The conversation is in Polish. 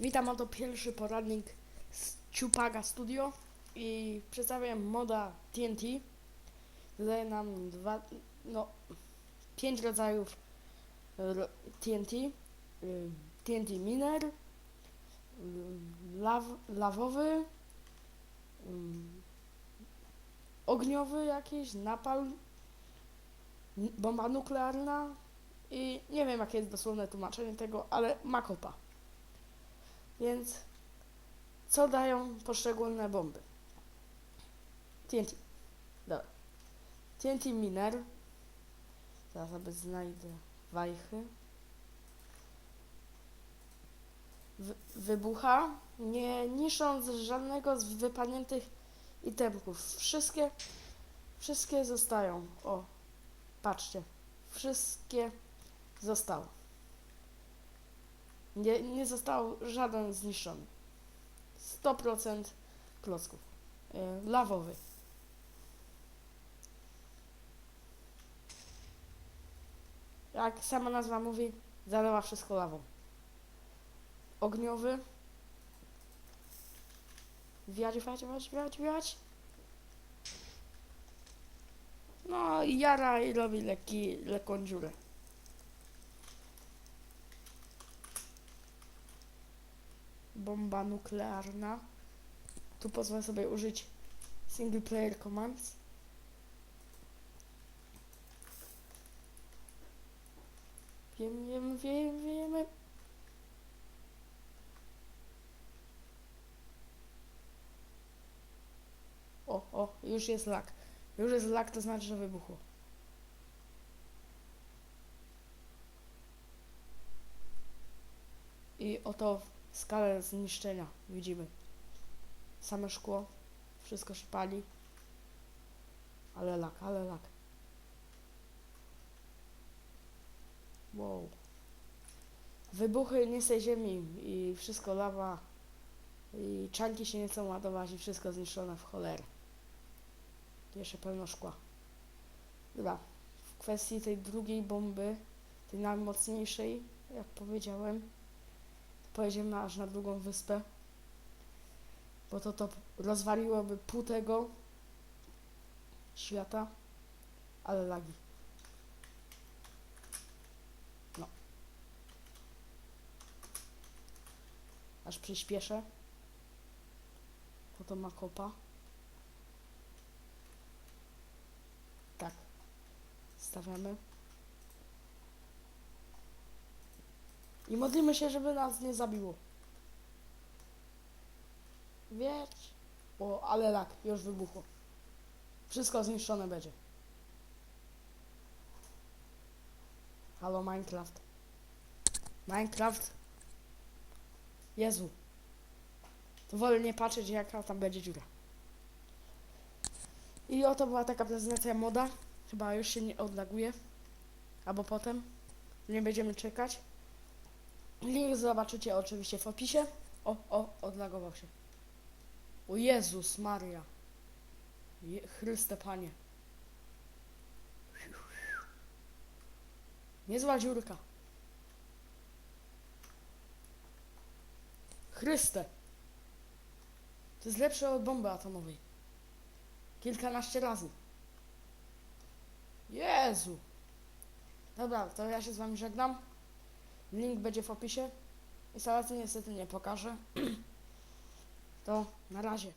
Witam, oto pierwszy poradnik z Ciupaga Studio i przedstawiam moda TNT. Dodaje nam dwa, no, pięć rodzajów ro- TNT. y, TNT Miner, y, law, lawowy, ym, ogniowy jakiś, napal, bomba nuklearna i nie wiem jakie jest dosłowne tłumaczenie tego, ale makopa. Więc co dają poszczególne bomby? TNT. Dobra. TNT Miner. Zaraz sobie znajdę wajchy. Wy- wybucha, nie niszcząc żadnego z wypadniętych itemków. Wszystkie, wszystkie zostają. O, patrzcie. Wszystkie zostały. Nie, nie został żaden zniszczony. 100% klocków. Yy, lawowy. Jak sama nazwa mówi, zalewa wszystko lawą. Ogniowy. Wiać, wiać, wiać, wiać, wiać. No i jara i robi lekki, lekką dziurę. Bomba nuklearna. Tu pozwolę sobie użyć single player commands. Wiem, wiem, wiem, wiemy. O, o, już jest lak. Już jest lak, to znaczy, że wybuchło. I oto skalę zniszczenia widzimy. Same szkło, wszystko się pali. Ale lak, ale lak. Wow. Wybuchy nie ziemi i wszystko lawa. I czanki się nie chcą ładować i wszystko zniszczone w cholerę. Jeszcze pełno szkła. Dobra. W kwestii tej drugiej bomby, tej najmocniejszej, jak powiedziałem, pojedziemy aż na drugą wyspę. Bo to to rozwaliłoby pół tego świata. Ale lagi. No. Aż przyspieszę. Oto ma kopa. Tak. Stawiamy. I modlimy się, żeby nas nie zabiło. Wieć. O, ale lak, już wybuchło. Wszystko zniszczone będzie. Halo Minecraft. Minecraft. Jezu. To wolę nie patrzeć jaka tam będzie dziura. I oto była taka prezentacja moda. Chyba już się nie odlaguje. Albo potem. Nie będziemy czekać. Link zobaczycie oczywiście w opisie. O, o, odlagował się. O Jezus Maria. Je, Chryste Panie. Niezła dziurka. Chryste. To jest lepsze od bomby atomowej. Kilkanaście razy. Jezu. Dobra, to ja się z wami żegnam. Link będzie w opisie. Instalacji niestety nie pokażę. To na razie.